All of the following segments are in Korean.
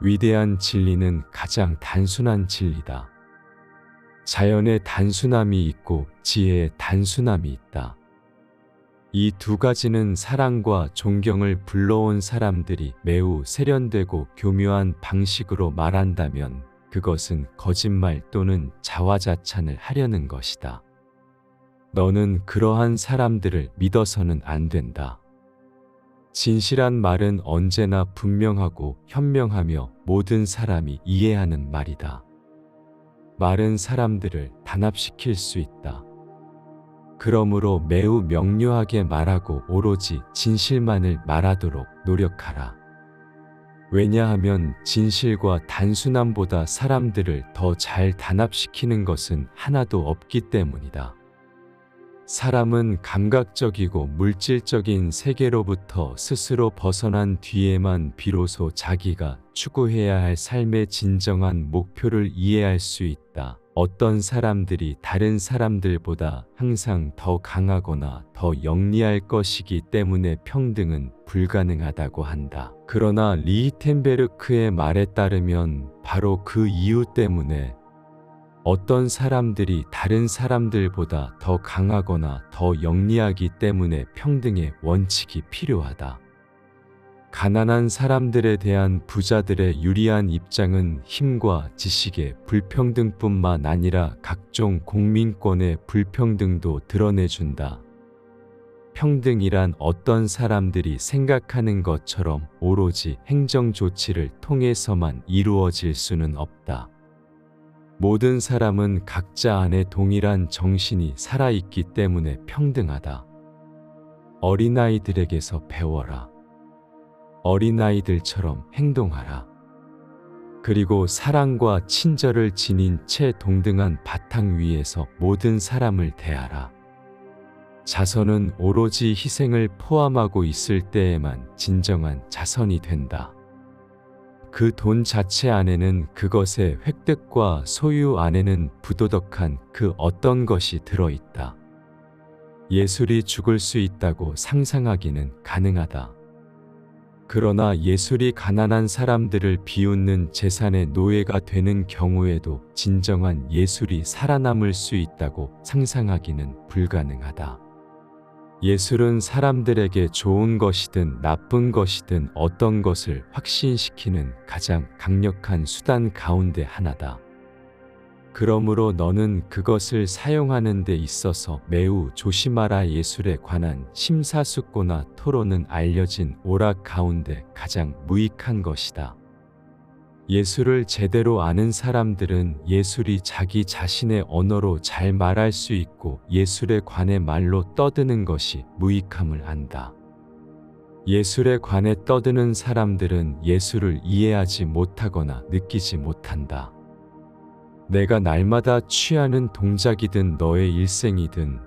위대한 진리는 가장 단순한 진리다. 자연의 단순함이 있고 지혜의 단순함이 있다. 이 두 가지는 사랑과 존경을 불러온 사람들이 매우 세련되고 교묘한 방식으로 말한다면 그것은 거짓말 또는 자화자찬을 하려는 것이다. 너는 그러한 사람들을 믿어서는 안 된다. 진실한 말은 언제나 분명하고 현명하며 모든 사람이 이해하는 말이다. 말은 사람들을 단합시킬 수 있다. 그러므로 매우 명료하게 말하고 오로지 진실만을 말하도록 노력하라. 왜냐하면 진실과 단순함보다 사람들을 더 잘 단합시키는 것은 하나도 없기 때문이다. 사람은 감각적이고 물질적인 세계로부터 스스로 벗어난 뒤에만 비로소 자기가 추구해야 할 삶의 진정한 목표를 이해할 수 있다. 어떤 사람들이 다른 사람들보다 항상 더 강하거나 더 영리할 것이기 때문에 평등은 불가능하다고 한다. 그러나 리히텐베르크의 말에 따르면 바로 그 이유 때문에 어떤 사람들이 다른 사람들보다 더 강하거나 더 영리하기 때문에 평등의 원칙이 필요하다. 가난한 사람들에 대한 부자들의 유리한 입장은 힘과 지식의 불평등뿐만 아니라 각종 공민권의 불평등도 드러내준다. 평등이란 어떤 사람들이 생각하는 것처럼 오로지 행정 조치를 통해서만 이루어질 수는 없다. 모든 사람은 각자 안에 동일한 정신이 살아있기 때문에 평등하다. 어린아이들에게서 배워라. 어린아이들처럼 행동하라. 그리고 사랑과 친절을 지닌 채 동등한 바탕 위에서 모든 사람을 대하라. 자선은 오로지 희생을 포함하고 있을 때에만 진정한 자선이 된다. 그 돈 자체 안에는 그것의 획득과 소유 안에는 부도덕한 그 어떤 것이 들어있다. 예술이 죽을 수 있다고 상상하기는 가능하다. 그러나 예술이 가난한 사람들을 비웃는 재산의 노예가 되는 경우에도 진정한 예술이 살아남을 수 있다고 상상하기는 불가능하다. 예술은 사람들에게 좋은 것이든 나쁜 것이든 어떤 것을 확신시키는 가장 강력한 수단 가운데 하나다. 그러므로 너는 그것을 사용하는 데 있어서 매우 조심하라 예술에 관한 심사숙고나 토론은 알려진 오락 가운데 가장 무익한 것이다. 예술을 제대로 아는 사람들은 예술이 자기 자신의 언어로 잘 말할 수 있고 예술에 관해 말로 떠드는 것이 무익함을 안다. 예술에 관해 떠드는 사람들은 예술을 이해하지 못하거나 느끼지 못한다. 내가 날마다 취하는 동작이든 너의 일생이든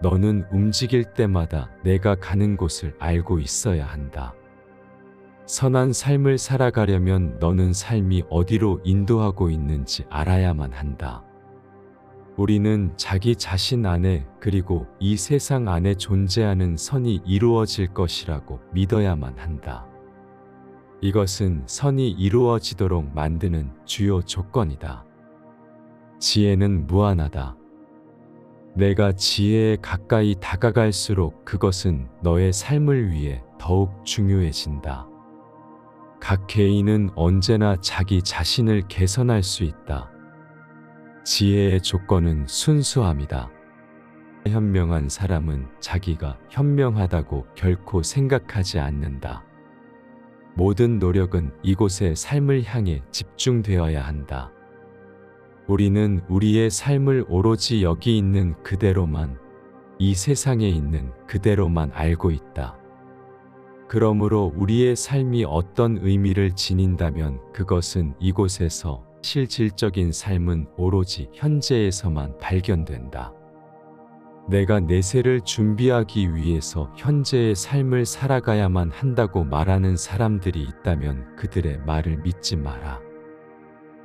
너는 움직일 때마다 내가 가는 곳을 알고 있어야 한다. 선한 삶을 살아가려면 너는 삶이 어디로 인도하고 있는지 알아야만 한다. 우리는 자기 자신 안에 그리고 이 세상 안에 존재하는 선이 이루어질 것이라고 믿어야만 한다. 이것은 선이 이루어지도록 만드는 주요 조건이다. 지혜는 무한하다. 내가 지혜에 가까이 다가갈수록 그것은 너의 삶을 위해 더욱 중요해진다. 각 개인은 언제나 자기 자신을 개선할 수 있다. 지혜의 조건은 순수함이다. 현명한 사람은 자기가 현명하다고 결코 생각하지 않는다. 모든 노력은 이곳의 삶을 향해 집중되어야 한다. 우리는 우리의 삶을 오로지 여기 있는 그대로만, 이 세상에 있는 그대로만 알고 있다. 그러므로 우리의 삶이 어떤 의미를 지닌다면 그것은 이곳에서 실질적인 삶은 오로지 현재에서만 발견된다. 내가 내세를 준비하기 위해서 현재의 삶을 살아가야만 한다고 말하는 사람들이 있다면 그들의 말을 믿지 마라.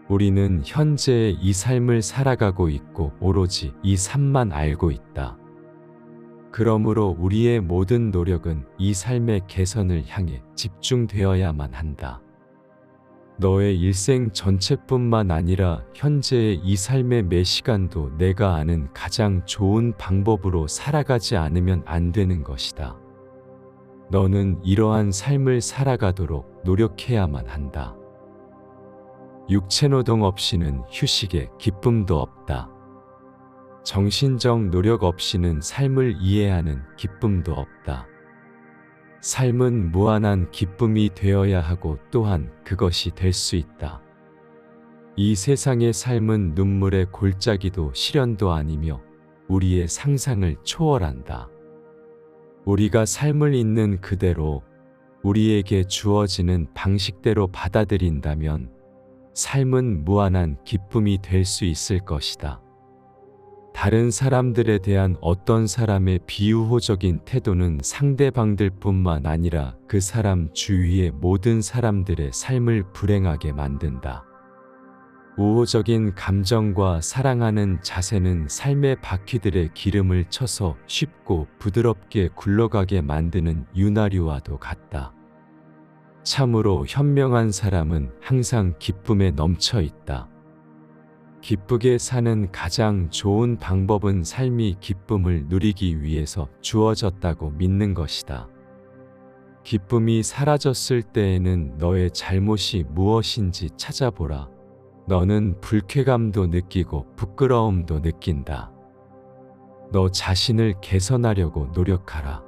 우리는 현재의 이 삶을 살아가고 있고 오로지 이 삶만 알고 있다. 그러므로 우리의 모든 노력은 이 삶의 개선을 향해 집중되어야만 한다. 너의 일생 전체뿐만 아니라 현재의 이 삶의 매 시간도 내가 아는 가장 좋은 방법으로 살아가지 않으면 안 되는 것이다. 너는 이러한 삶을 살아가도록 노력해야만 한다. 육체노동 없이는 휴식에 기쁨도 없다. 정신적 노력 없이는 삶을 이해하는 기쁨도 없다. 삶은 무한한 기쁨이 되어야 하고 또한 그것이 될 수 있다. 이 세상의 삶은 눈물의 골짜기도 시련도 아니며 우리의 상상을 초월한다. 우리가 삶을 있는 그대로 우리에게 주어지는 방식대로 받아들인다면 삶은 무한한 기쁨이 될 수 있을 것이다. 다른 사람들에 대한 어떤 사람의 비우호적인 태도는 상대방들 뿐만 아니라 그 사람 주위의 모든 사람들의 삶을 불행하게 만든다. 우호적인 감정과 사랑하는 자세는 삶의 바퀴들의 기름을 쳐서 쉽고 부드럽게 굴러가게 만드는 윤활유와도 같다. 참으로 현명한 사람은 항상 기쁨에 넘쳐 있다. 기쁘게 사는 가장 좋은 방법은 삶이 기쁨을 누리기 위해서 주어졌다고 믿는 것이다. 기쁨이 사라졌을 때에는 너의 잘못이 무엇인지 찾아보라. 너는 불쾌감도 느끼고 부끄러움도 느낀다. 너 자신을 개선하려고 노력하라.